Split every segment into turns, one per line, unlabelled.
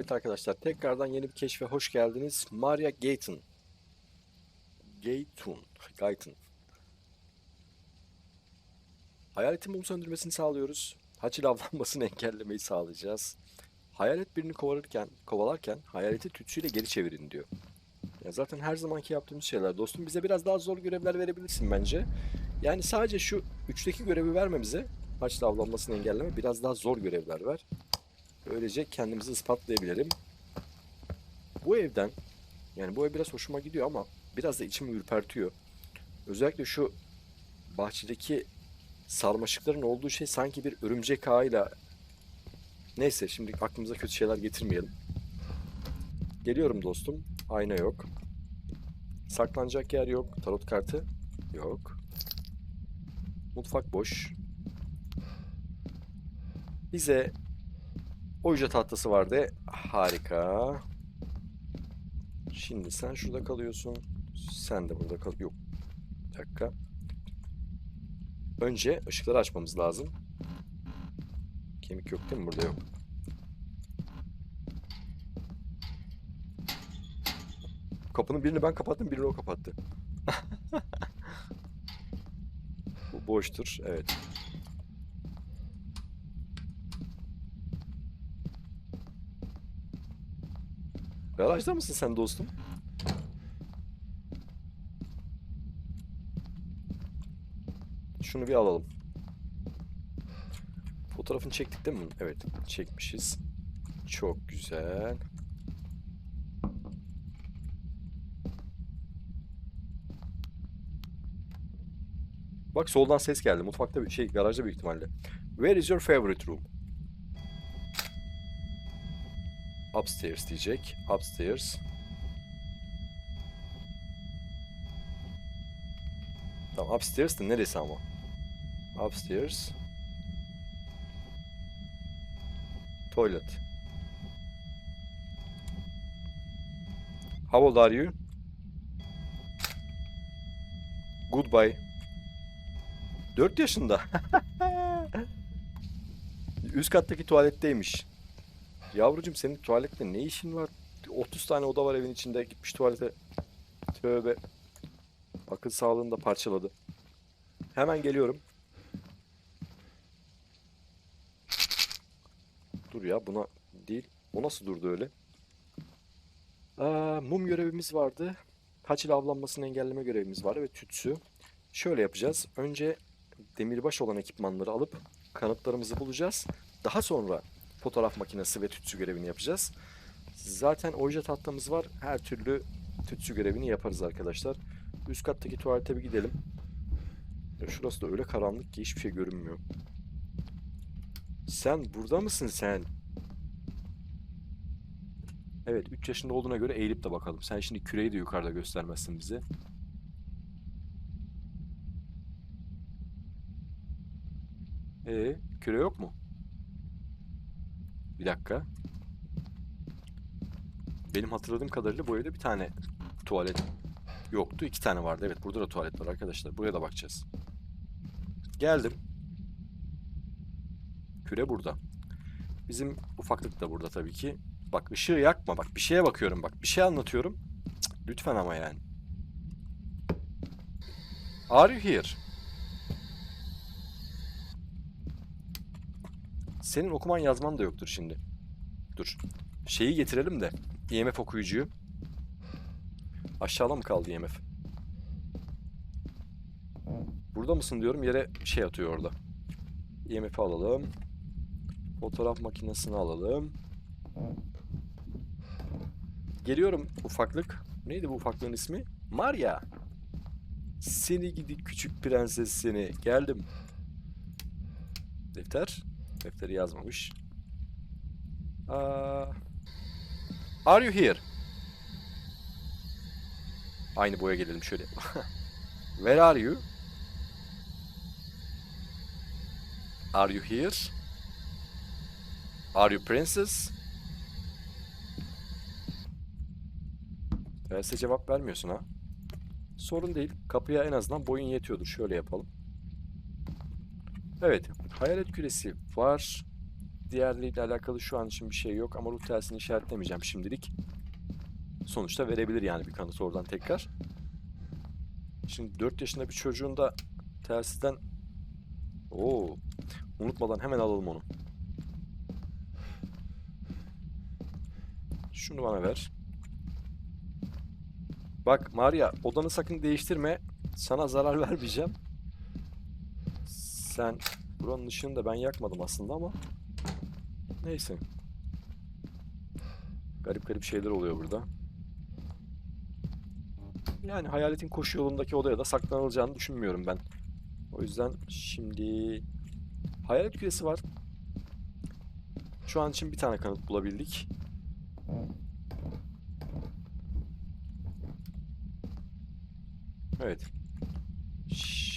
Evet arkadaşlar tekrardan yeni bir keşfe hoş geldiniz. Maria Gayton. Gayton. Gayton. Hayaletin mum söndürmesini sağlıyoruz. Haçil avlanmasını engellemeyi sağlayacağız. Hayalet birini kovalarken, kovalarken hayaleti tütsüyle geri çevirin diyor. Ya zaten her zamanki yaptığımız şeyler dostum. Bize biraz daha zor görevler verebilirsin bence. Yani sadece şu üçteki görevi verme bize. Haçil avlanmasını engelleme. Biraz daha zor görevler ver. Böylece kendimizi ispatlayabilirim. Bu evden yani bu ev biraz hoşuma gidiyor ama biraz da içimi ürpertiyor. Özellikle şu bahçedeki sarmaşıkların olduğu şey sanki bir örümcek ağıyla neyse şimdi aklımıza kötü şeyler getirmeyelim. Geliyorum dostum. Ayna yok. Saklanacak yer yok. Tarot kartı yok. Mutfak boş. Bize Oje tahtası vardı. Harika. Şimdi sen şurada kalıyorsun. Sen de burada kal. Yok. Bir dakika. Önce ışıkları açmamız lazım. Kemik yok değil mi? Burada yok. Kapının birini ben kapattım, birini o kapattı. Bu boştur. Evet. Garajda mısın sen dostum? Şunu bir alalım. Fotoğrafını çektik değil mi? Evet, çekmişiz. Çok güzel. Bak soldan ses geldi. Mutfakta bir şey, garajda büyük ihtimalle. Where is your favorite room? Upstairs diyecek. Upstairs. Tamam upstairs de neresi ama? Upstairs. Toilet. How old are you? Goodbye. 4 yaşında. Üst kattaki tuvaletteymiş. Yavrucum senin tuvalette ne işin var? 30 tane oda var evin içinde. Gitmiş tuvalete. Tövbe. Akıl sağlığını da parçaladı. Hemen geliyorum. Dur ya buna değil. O nasıl durdu öyle? Aa, mum görevimiz vardı. Haçil avlanmasını engelleme görevimiz var ve tütsü. Şöyle yapacağız. Önce demirbaş olan ekipmanları alıp kanıtlarımızı bulacağız. Daha sonra fotoğraf makinesi ve tütsü görevini yapacağız. Zaten oje tahtamız var. Her türlü tütsü görevini yaparız arkadaşlar. Üst kattaki tuvalete bir gidelim. Şurası da öyle karanlık ki hiçbir şey görünmüyor. Sen burada mısın sen? Evet 3 yaşında olduğuna göre eğilip de bakalım. Sen şimdi küreyi de yukarıda göstermezsin bize. Ee, küre yok mu? Bir dakika. Benim hatırladığım kadarıyla bu evde bir tane tuvalet yoktu. iki tane vardı. Evet burada da tuvalet var arkadaşlar. Buraya da bakacağız. Geldim. Küre burada. Bizim ufaklık da burada tabii ki. Bak ışığı yakma. Bak bir şeye bakıyorum bak. Bir şey anlatıyorum. Cık, lütfen ama yani. Are you here? Senin okuman yazman da yoktur şimdi. Dur. Şeyi getirelim de. IMF okuyucuyu. Aşağıda mı kaldı IMF? Burada mısın diyorum yere şey atıyor orada. IMF'i alalım. Fotoğraf makinesini alalım. Geliyorum ufaklık. Neydi bu ufaklığın ismi? Maria. Seni gidi küçük prenses seni. Geldim. Defter. Defteri yazmamış. Aa, are you here? Aynı boya gelelim şöyle. Where are you? Are you here? Are you princess? Terse cevap vermiyorsun ha. Sorun değil. Kapıya en azından boyun yetiyordur. Şöyle yapalım. Evet. Hayalet küresi var. diğerleriyle alakalı şu an için bir şey yok ama ruh telsini işaretlemeyeceğim şimdilik. Sonuçta verebilir yani bir kanıt oradan tekrar. Şimdi 4 yaşında bir çocuğun da telsizden Oo, unutmadan hemen alalım onu. Şunu bana ver. Bak Maria, odanı sakın değiştirme. Sana zarar vermeyeceğim. Sen buranın ışığını da ben yakmadım aslında ama neyse. Garip garip şeyler oluyor burada. Yani hayaletin koşu yolundaki odaya da saklanılacağını düşünmüyorum ben. O yüzden şimdi hayalet küresi var. Şu an için bir tane kanıt bulabildik. Evet.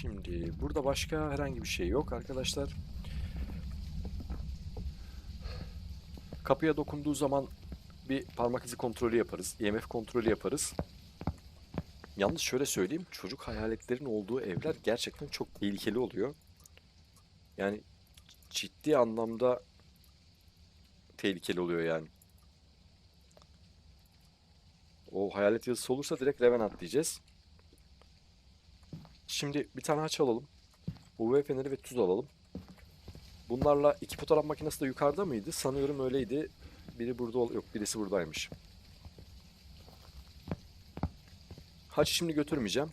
Şimdi burada başka herhangi bir şey yok arkadaşlar. Kapıya dokunduğu zaman bir parmak izi kontrolü yaparız. EMF kontrolü yaparız. Yalnız şöyle söyleyeyim. Çocuk hayaletlerin olduğu evler gerçekten çok tehlikeli oluyor. Yani ciddi anlamda tehlikeli oluyor yani. O hayalet yazısı olursa direkt Revenant diyeceğiz. Şimdi bir tane haç alalım. UV feneri ve tuz alalım. Bunlarla iki fotoğraf makinesi de yukarıda mıydı? Sanıyorum öyleydi. Biri burada ol yok birisi buradaymış. Haçı şimdi götürmeyeceğim.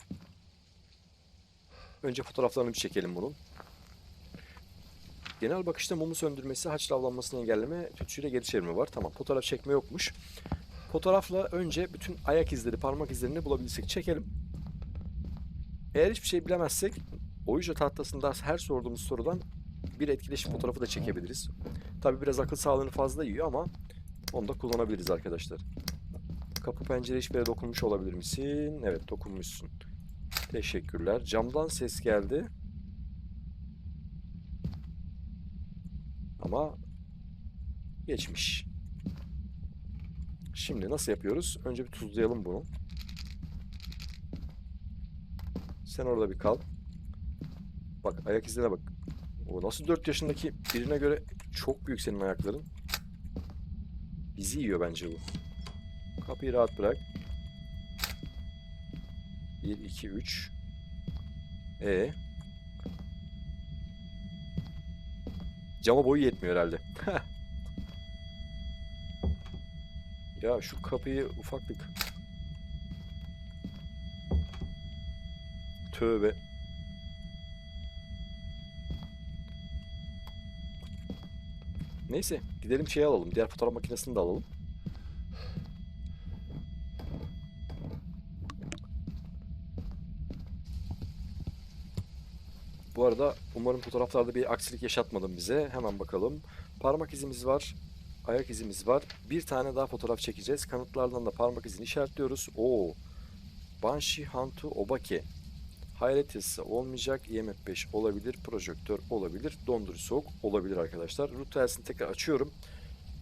Önce fotoğraflarını bir çekelim bunun. Genel bakışta mumu söndürmesi, haç lavlanmasını engelleme, tütsüyle geri çevirme var. Tamam fotoğraf çekme yokmuş. Fotoğrafla önce bütün ayak izleri, parmak izlerini bulabilirsek çekelim. Eğer hiçbir şey bilemezsek oyuncu tahtasında her sorduğumuz sorudan bir etkileşim fotoğrafı da çekebiliriz. Tabi biraz akıl sağlığını fazla yiyor ama onu da kullanabiliriz arkadaşlar. Kapı pencere hiçbir yere dokunmuş olabilir misin? Evet dokunmuşsun. Teşekkürler. Camdan ses geldi. Ama geçmiş. Şimdi nasıl yapıyoruz? Önce bir tuzlayalım bunu. Sen orada bir kal. Bak ayak izine bak. O nasıl 4 yaşındaki birine göre çok büyük senin ayakların. Bizi yiyor bence bu. Kapıyı rahat bırak. 1, 2, 3. E. Cama boyu yetmiyor herhalde. ya şu kapıyı ufaklık. Tövbe. Neyse gidelim şey alalım. Diğer fotoğraf makinesini de alalım. Bu arada umarım fotoğraflarda bir aksilik yaşatmadım bize. Hemen bakalım. Parmak izimiz var. Ayak izimiz var. Bir tane daha fotoğraf çekeceğiz. Kanıtlardan da parmak izini işaretliyoruz. Oo. Banshee Hantu Obake. Hayalet yazısı olmayacak. IMF 5 olabilir. Projektör olabilir. Dondurucu soğuk olabilir arkadaşlar. Root tekrar açıyorum.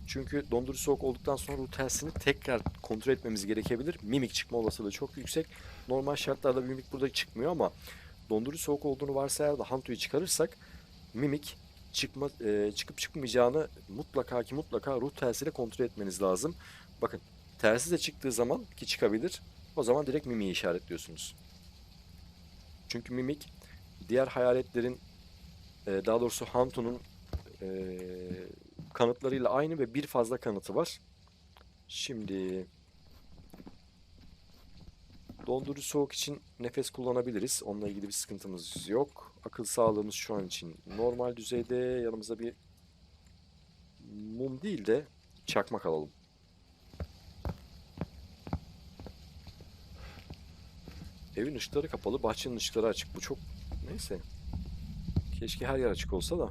Çünkü dondurucu soğuk olduktan sonra root tekrar kontrol etmemiz gerekebilir. Mimik çıkma olasılığı çok yüksek. Normal şartlarda mimik burada çıkmıyor ama dondurucu soğuk olduğunu varsayar da Hantu'yu çıkarırsak mimik çıkma, e, çıkıp çıkmayacağını mutlaka ki mutlaka ruh telsiyle kontrol etmeniz lazım. Bakın telsiz de çıktığı zaman ki çıkabilir o zaman direkt mimiği işaretliyorsunuz. Çünkü mimik diğer hayaletlerin e, daha doğrusu Hantu'nun e, kanıtlarıyla aynı ve bir fazla kanıtı var. Şimdi dondurucu soğuk için nefes kullanabiliriz. Onunla ilgili bir sıkıntımız yok. Akıl sağlığımız şu an için normal düzeyde. Yanımıza bir mum değil de çakmak alalım. Evin ışıkları kapalı, bahçenin ışıkları açık. Bu çok neyse. Keşke her yer açık olsa da.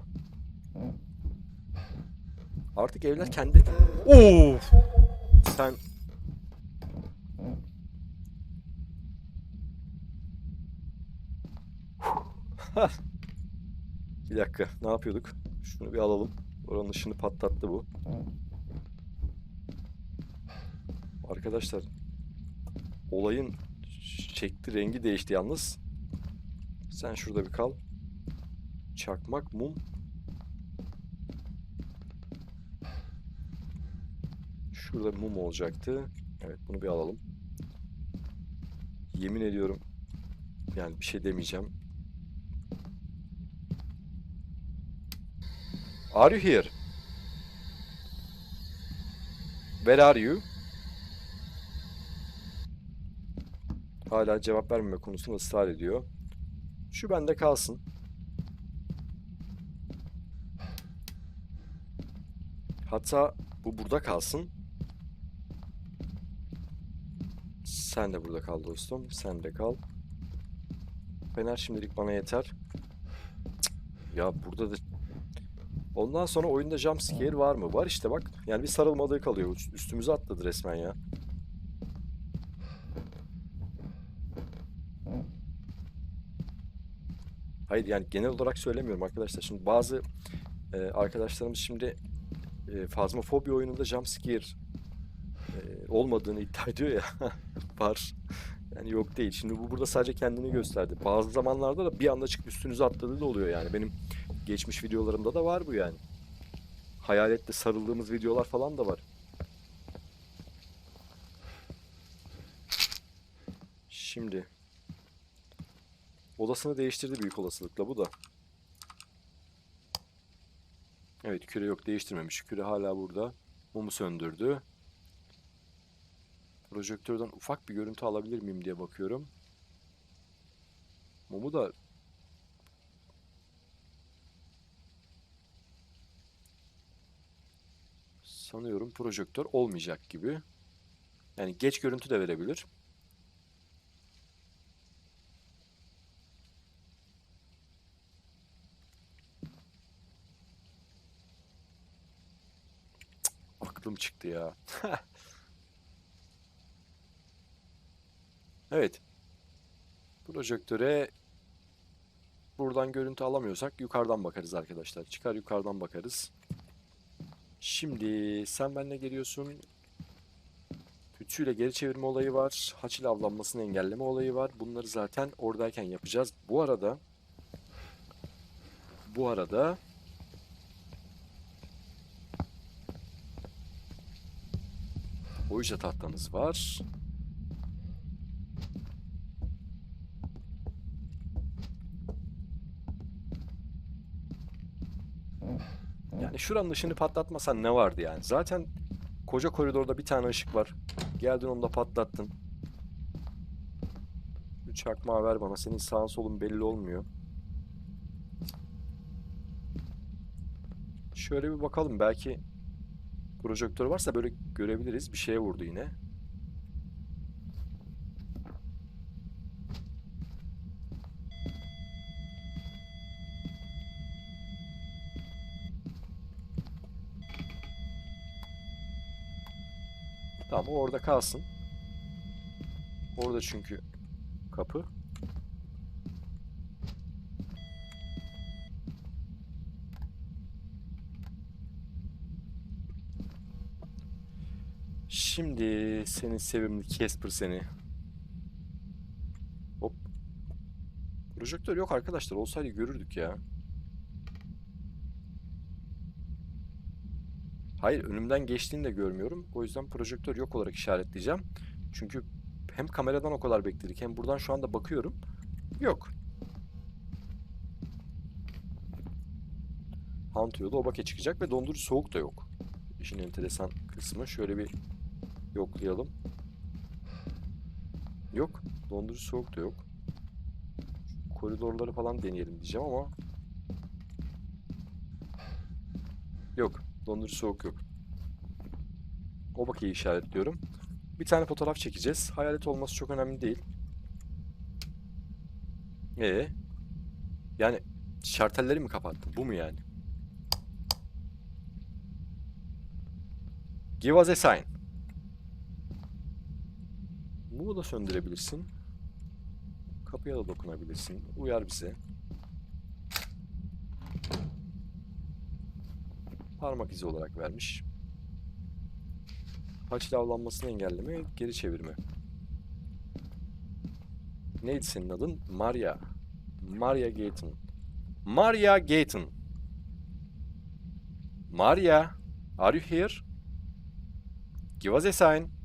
Artık evler kendi... Oo! Sen Bir dakika, ne yapıyorduk? Şunu bir alalım. Oranın ışını patlattı bu. Arkadaşlar, olayın şekli, rengi değişti yalnız. Sen şurada bir kal. Çakmak, mum. Şurada mum olacaktı. Evet bunu bir alalım. Yemin ediyorum yani bir şey demeyeceğim. Are you here? Where are you? Hala cevap vermeme konusunda ısrar ediyor. Şu bende kalsın. Hatta bu burada kalsın. Sen de burada kal dostum. Sen de kal. Fener şimdilik bana yeter. Cık, Ya burada da... Ondan sonra oyunda jump scare var mı? Var işte bak. Yani bir sarılmadığı kalıyor. Üst- Üstümüze atladı resmen ya. Hayır yani genel olarak söylemiyorum arkadaşlar. Şimdi bazı e, arkadaşlarımız şimdi e, Phasmophobia oyununda jumpscare e, olmadığını iddia ediyor ya. Var. Yani yok değil. Şimdi bu burada sadece kendini gösterdi. Bazı zamanlarda da bir anda çıkıp üstünüze atladığı da oluyor yani. Benim geçmiş videolarımda da var bu yani. Hayaletle sarıldığımız videolar falan da var. Şimdi odasını değiştirdi büyük olasılıkla bu da. Evet küre yok değiştirmemiş. Küre hala burada. Mumu söndürdü. Projektörden ufak bir görüntü alabilir miyim diye bakıyorum. Mumu da sanıyorum projektör olmayacak gibi. Yani geç görüntü de verebilir. Aklım çıktı ya. Evet. Projektöre buradan görüntü alamıyorsak yukarıdan bakarız arkadaşlar. Çıkar yukarıdan bakarız. Şimdi sen benimle geliyorsun. Tütsüyle geri çevirme olayı var. Haçil avlanmasını engelleme olayı var. Bunları zaten oradayken yapacağız. Bu arada bu arada Oyuca tahtamız var. Yani şuranın ışığını patlatmasan ne vardı yani? Zaten koca koridorda bir tane ışık var. Geldin onu da patlattın. Bir çakmağı ver bana. Senin sağın solun belli olmuyor. Şöyle bir bakalım. Belki projektör varsa böyle görebiliriz. Bir şeye vurdu yine. Tamam o orada kalsın. Orada çünkü kapı. Şimdi senin sevimli Casper seni. Hop. Projektör yok arkadaşlar. Olsaydı görürdük ya. Hayır, önümden geçtiğini de görmüyorum. O yüzden projektör yok olarak işaretleyeceğim. Çünkü hem kameradan o kadar bekledik hem buradan şu anda bakıyorum. Yok. Hunt yolu Obake çıkacak ve dondurucu soğuk da yok. İşin enteresan kısmı. Şöyle bir yoklayalım. Yok. Dondurucu soğuk da yok. Koridorları falan deneyelim diyeceğim ama yok. Dondurucu soğuk yok. Obake'yi işaretliyorum. Bir tane fotoğraf çekeceğiz. Hayalet olması çok önemli değil. Ee, yani şartelleri mi kapattın? Bu mu yani? Give us a sign. Mumu da söndürebilirsin. Kapıya da dokunabilirsin. Uyar bize. Parmak izi olarak vermiş. Haçlı avlanmasını engelleme, geri çevirme. Neydi senin adın? Maria. Maria Gayton. Maria Gayton. Maria, are you here? Give us a sign.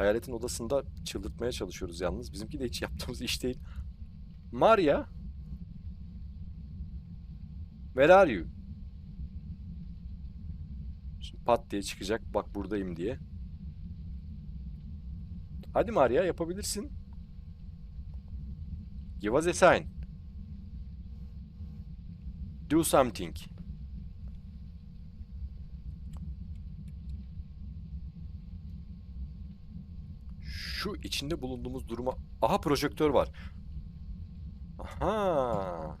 Hayaletin odasında çıldırtmaya çalışıyoruz yalnız. Bizimki de hiç yaptığımız iş değil. Maria. Where are you? Şimdi pat diye çıkacak. Bak buradayım diye. Hadi Maria yapabilirsin. Give us a sign. Do something. Şu içinde bulunduğumuz duruma... Aha projektör var. Aha.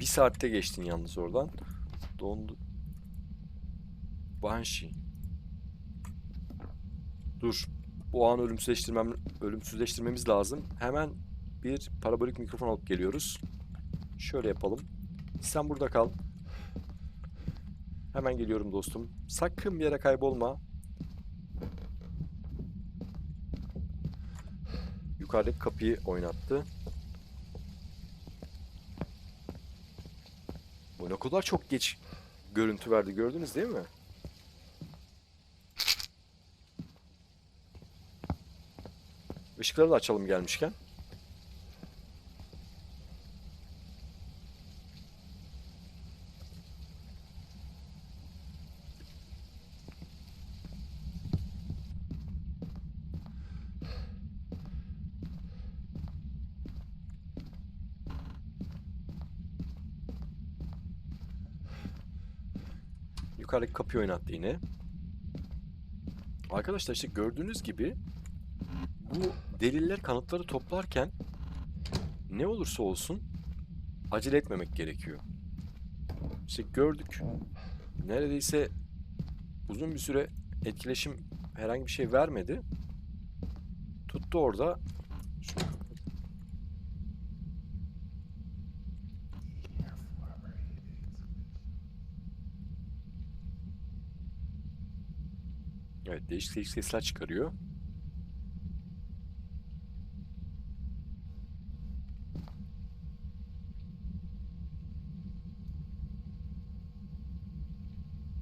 Bir saatte geçtin yalnız oradan. Dondu. Banshee. Dur. Bu an ölümsüzleştirmem, ölümsüzleştirmemiz lazım. Hemen bir parabolik mikrofon alıp geliyoruz. Şöyle yapalım. Sen burada kal. Hemen geliyorum dostum. Sakın bir yere kaybolma. Yukarıdaki kapıyı oynattı. Bu ne kadar çok geç görüntü verdi gördünüz değil mi? Işıkları da açalım gelmişken. Yukarıdaki kapıyı oynattı yine. Arkadaşlar işte gördüğünüz gibi bu deliller kanıtları toplarken ne olursa olsun acele etmemek gerekiyor. İşte gördük. Neredeyse uzun bir süre etkileşim herhangi bir şey vermedi. Tuttu orada. Değişik sesler çıkarıyor.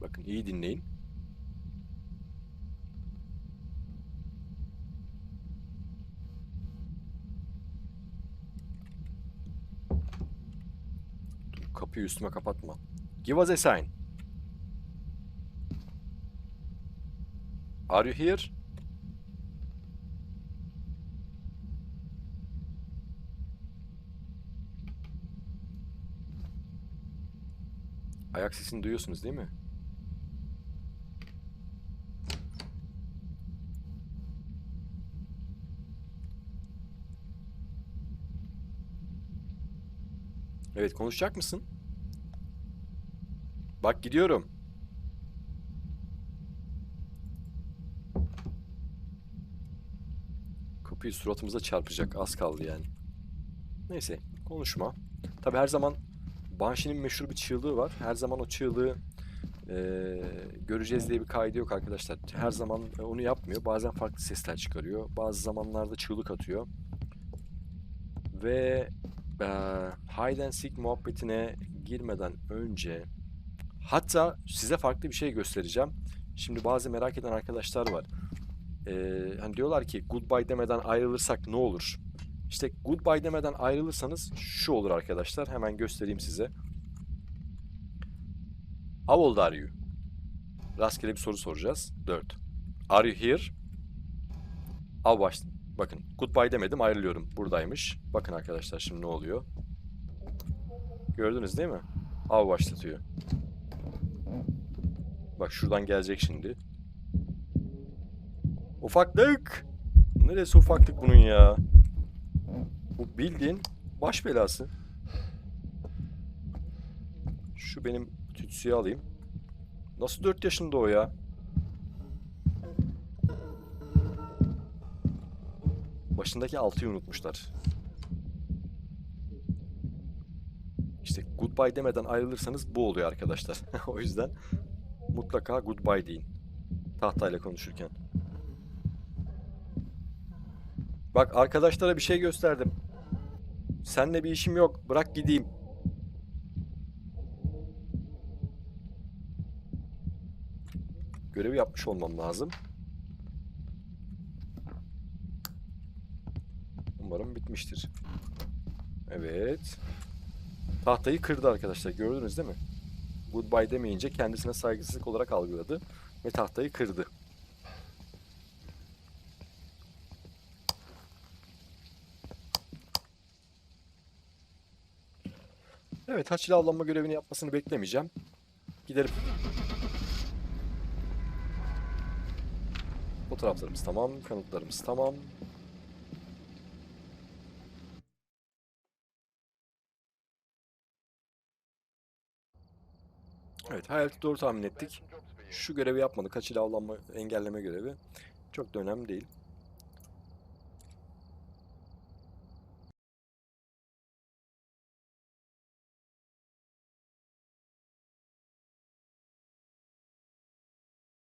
Bakın iyi dinleyin. Dur, kapıyı üstüme kapatma. Give us a sign. Are you here? Ayak sesini duyuyorsunuz değil mi? Evet, konuşacak mısın? Bak gidiyorum. Kapıyı suratımıza çarpacak. Az kaldı yani. Neyse, konuşma. Tabi her zaman Banshee'nin meşhur bir çığlığı var. Her zaman o çığlığı eee, göreceğiz diye bir kaydı yok arkadaşlar. Her zaman e, onu yapmıyor. Bazen farklı sesler çıkarıyor. Bazı zamanlarda çığlık atıyor. Ve eee hide and seek muhabbetine girmeden önce hatta size farklı bir şey göstereceğim. Şimdi bazı merak eden arkadaşlar var. Eee, hani diyorlar ki goodbye demeden ayrılırsak ne olur? İşte goodbye demeden ayrılırsanız şu olur arkadaşlar. Hemen göstereyim size. How old are you? Rastgele bir soru soracağız. 4. Are you here? Av baş... Bakın goodbye demedim ayrılıyorum. Buradaymış. Bakın arkadaşlar şimdi ne oluyor. Gördünüz değil mi? Av başlatıyor. Bak şuradan gelecek şimdi. Ufaklık! Neresi ufaklık bunun ya? Bu bildiğin baş belası. Şu benim tütsüyü alayım. Nasıl 4 yaşında o ya? Başındaki 6'yı unutmuşlar. İşte goodbye demeden ayrılırsanız bu oluyor arkadaşlar. o yüzden mutlaka goodbye deyin. Tahtayla konuşurken. Bak arkadaşlara bir şey gösterdim. Seninle bir işim yok. Bırak gideyim. görevi yapmış olmam lazım. Umarım bitmiştir. Evet. Tahtayı kırdı arkadaşlar. Gördünüz değil mi? Goodbye demeyince kendisine saygısızlık olarak algıladı ve tahtayı kırdı. Evet, haçlı avlanma görevini yapmasını beklemeyeceğim. Gidelim. Fotoğraflarımız tamam, kanıtlarımız tamam. Evet, hayaleti doğru tahmin ettik. Şu görevi yapmadık. Haçlı avlanma engelleme görevi. Çok da önemli değil.